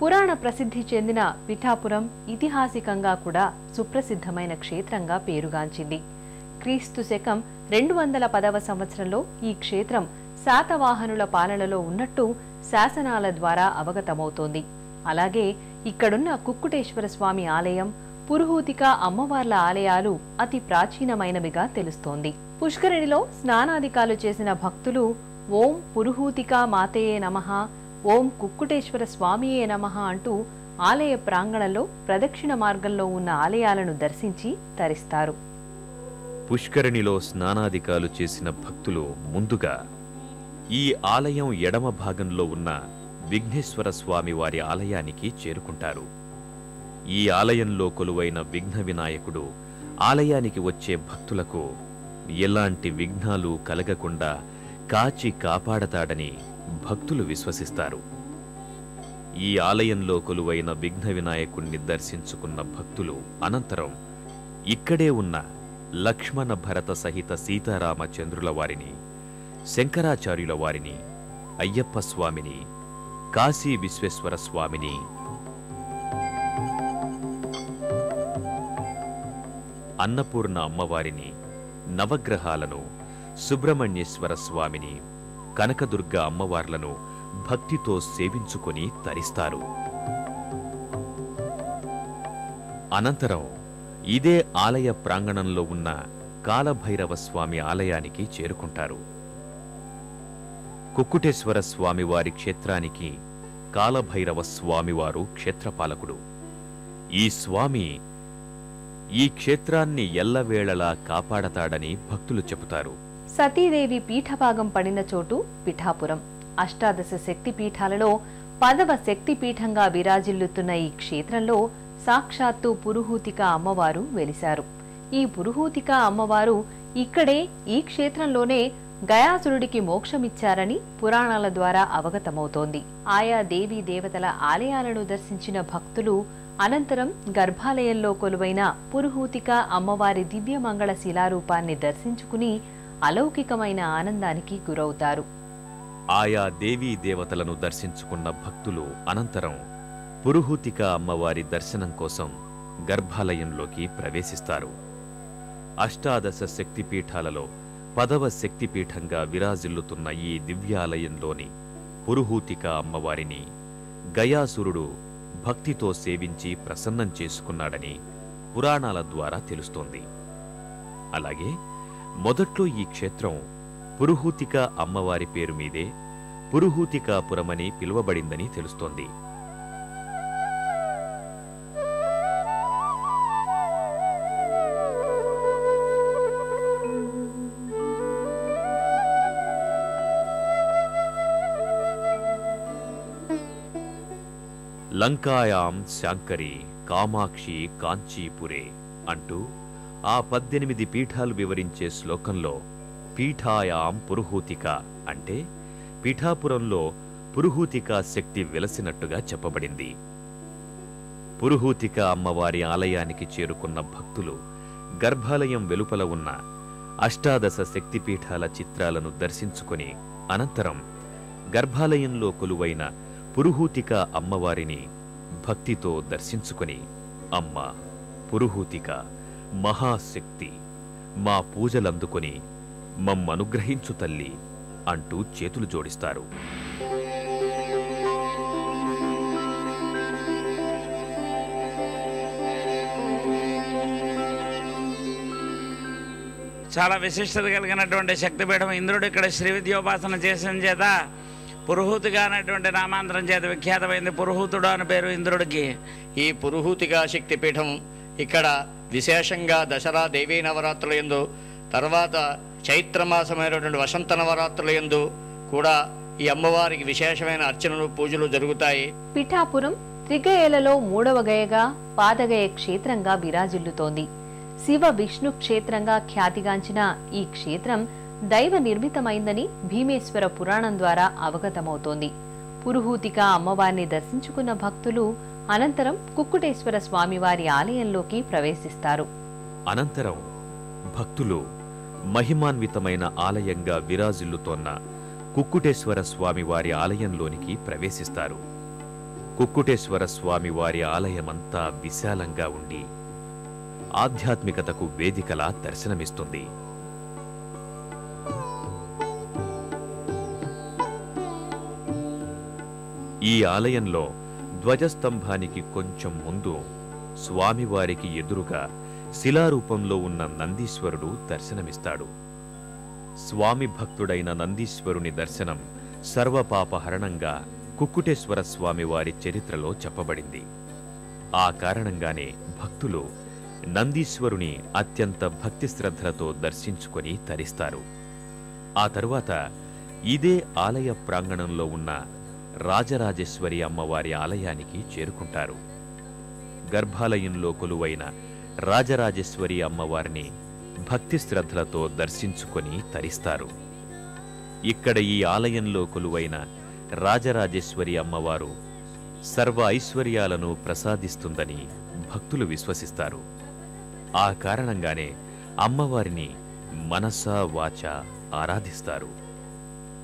పురాణ ప్రసిద్ధి చెందిన పిఠాపురం ఇతిహాసికంగా కూడా సుప్రసిద్ధమైన క్షేత్రంగా పేరుగాంచింది. క్రీస్తు శకం రెండు వందల పదవ సంవత్సరంలో ఈ క్షేత్రం శాతవాహనుల పాలనలో ఉన్నట్టు శాసనాల ద్వారా అవగతమవుతోంది. అలాగే ఇక్కడున్న కుక్కుటేశ్వర స్వామి ఆలయం పురుహూతిక అమ్మవార్ల ఆలయాలు అతి ప్రాచీనమైనవిగా తెలుస్తోంది. పుష్కరిణిలో స్నానాధికాలు చేసిన భక్తులు ఓం పురుహూతిక మాతయే నమః ఓం కుక్కుటేశ్వర స్వామియే నమః అంటూ ఆలయ ప్రాంగణంలో ప్రదక్షిణ మార్గంలో ఉన్న ఆలయాలను దర్శించి తరిస్తారు. పుష్కరిణిలో స్నానాధికాలు చేసిన భక్తులు ముందుగా ఈ ఆలయం ఎడమ భాగంలో ఉన్న విఘ్నేశ్వర స్వామి వారి ఆలయానికి చేరుకుంటారు. ఈ ఆలయంలో కొలువైన విఘ్న వినాయకుడు ఆలయానికి వచ్చే భక్తులకు ఎలాంటి విఘ్నాలు కలగకుండా కాచి కాపాడతాడని భక్తులు విశ్వసిస్తారు. ఈ ఆలయంలో కొలువైన విఘ్న వినాయకుణ్ణి దర్శించుకున్న భక్తులు అనంతరం ఇక్కడే ఉన్న లక్ష్మణ భరత సహిత సీతారామచంద్రుల వారిని శంకరాచార్యుల వారిని అయ్యప్ప స్వామిని కాశీ విశ్వేశ్వర స్వామిని అన్నపూర్ణ అమ్మవారిని నవగ్రహాలను సుబ్రహ్మణ్యేశ్వర స్వామిని కనకదుర్గ అమ్మవార్లను భక్తితో సేవించుకొని తరిస్తారు. అనంతరం ఇదే ఆలయ ప్రాంగణంలో ఉన్న కాలభైరవ స్వామి ఆలయానికి చేరుకుంటారు. కుక్కుటేశ్వర స్వామివారి క్షేత్రానికి కాలభైరవ స్వామివారు క్షేత్రపాలకుడు. ఈ స్వామి ఈ క్షేత్రాన్ని ఎల్లవేళలా కాపాడతాడని భక్తులు చెబుతారు. సతీదేవి పీఠభాగం పడిన చోటు పిఠాపురం. అష్టాదశ శక్తి పీఠాలలో పదవ శక్తి పీఠంగా విరాజిల్లుతున్న ఈ క్షేత్రంలో సాక్షాత్తు పురుహూతిక అమ్మవారు వెలిశారు. ఈ పురుహూతిక అమ్మవారు ఇక్కడే ఈ క్షేత్రంలోనే గయాసురుడికి మోక్షమిచ్చారని పురాణాల ద్వారా అవగతమవుతోంది. ఆయా దేవీ దేవతల ఆలయాలను దర్శించిన భక్తులు అనంతరం గర్భాలయంలో కొలువైన పురుహూతిక అమ్మవారి దివ్యమంగళ శిలారూపాన్ని దర్శించుకుని అలౌకికమైన ఆనందానికి గురవుతారు. ఆయా దేవీ దేవతలను దర్శించుకున్న భక్తులు అనంతరం పురుహూతిక అమ్మవారి దర్శనం కోసం గర్భాలయంలోకి ప్రవేశిస్తారు. అష్టాదశ శక్తిపీఠాలలో పదవ శక్తిపీఠంగా విరాజిల్లుతున్న ఈ దివ్యాలయంలోని పురుహూతిక అమ్మవారిని గయాసురుడు భక్తితో సేవించి ప్రసన్నం చేసుకున్నాడని పురాణాల ద్వారా తెలుస్తోంది. అలాగే మొదట్లో ఈ క్షేత్రం పురుహూతిక అమ్మవారి పేరు మీదే పురుహూతికాపురమని పిలువబడిందని తెలుస్తోంది. లంకాయాం శాంకరి కామాక్షి కాంచీపురే అంటూ ఆ పద్దెనిమిది పీఠాలు వివరించే శ్లోకంలో పీఠాయాం పురుహూతిక అంటే పీఠాపురంలో పురుహూతిక శక్తి వెలసినట్టుగా చెప్పబడింది. పురుహూతిక అమ్మవారి ఆలయానికి చేరుకున్న భక్తులు గర్భాలయం వెలుపల ఉన్న అష్టాదశ శక్తిపీఠాల చిత్రాలను దర్శించుకుని అనంతరం గర్భాలయంలో కొలువైన పురుహూతిక అమ్మవారిని భక్తితో దర్శించుకొని అమ్మ పురుహూతిక మహాశక్తి. మా పూజలందుకొని మమ్మనుగ్రహించు తల్లి అంటూ చేతులు జోడిస్తారు. చాలా విశిష్టత కలిగినటువంటి శక్తిపీఠం ఇంద్రుడు ఇక్కడ శ్రీ విద్యోపాసన చేసిన చేత పురుహూతిగా అనేటువంటి నామాంతరం చేత విఖ్యాతమైంది పురుహూతుడు అని పేరు ఇంద్రుడికి. ఈ పురుహూతిగా శక్తిపీఠం ఇక్కడ విశేషంగా దసరా దేవీ నవరాత్రుల యందు తర్వాత చైత్రమాసమైనటువంటి వసంత నవరాత్రుల యందు కూడా ఈ అమ్మవారికి విశేషమైన అర్చనలు పూజలు జరుగుతాయి. పిఠాపురం త్రిగయలలో మూడవ గయగా పాదగయ క్షేత్రంగా విరాజిల్లుతోంది. శివ విష్ణు క్షేత్రంగా ఖ్యాతిగాంచిన ఈ క్షేత్రం దైవ నిర్మితమైందని భీమేశ్వర పురాణం ద్వారా అవగతమవుతోంది. పురుహూతిక అమ్మవారిని దర్శించుకున్న భక్తులు అనంతరం కుక్కుటేశ్వర స్వామివారి ఆలయంలోకి ప్రవేశిస్తారు. అనంతరం భక్తులు మహిమాన్వితమైన ఆలయంగా విరాజిల్లుతోన్న కుక్కుటేశ్వర స్వామివారి ఆలయంలోనికి ప్రవేశిస్తారు. కుక్కుటేశ్వర స్వామి వారి ఆలయమంతా విశాలంగా ఉండి ఆధ్యాత్మికతకు వేదికలా దర్శనమిస్తుంది. ఈ ఆలయంలో ధ్వజస్తంభానికి కొంచెం ముందు స్వామివారికి ఎదురుగా శిలారూపంలో ఉన్న నందీశ్వరుడు దర్శనమిస్తాడు. స్వామి భక్తుడైన నందీశ్వరుని దర్శనం సర్వపాపహరణంగా కుక్కుటేశ్వర స్వామి వారి చరిత్రలో చెప్పబడింది. ఆ కారణంగానే భక్తులు నందీశ్వరుని అత్యంత భక్తి శ్రద్ధలతో దర్శించుకొని తరిస్తారు. ఆ తరువాత ఇదే ఆలయ ప్రాంగణంలో ఉన్న రాజరాజేశ్వరి అమ్మవారి ఆలయానికి చేరుకుంటారు. గర్భాలయంలో కొలువైన రాజరాజేశ్వరి అమ్మవారిని భక్తి శ్రద్ధలతో దర్శించుకొని తరిస్తారు. ఇక్కడ ఈ ఆలయంలో కొలువైన రాజరాజేశ్వరి అమ్మవారు సర్వ ఐశ్వర్యాలను ప్రసాదిస్తుందని భక్తులు విశ్వసిస్తారు. ఆ కారణంగానే అమ్మవారిని మనసా వాచ ఆరాధిస్తారు.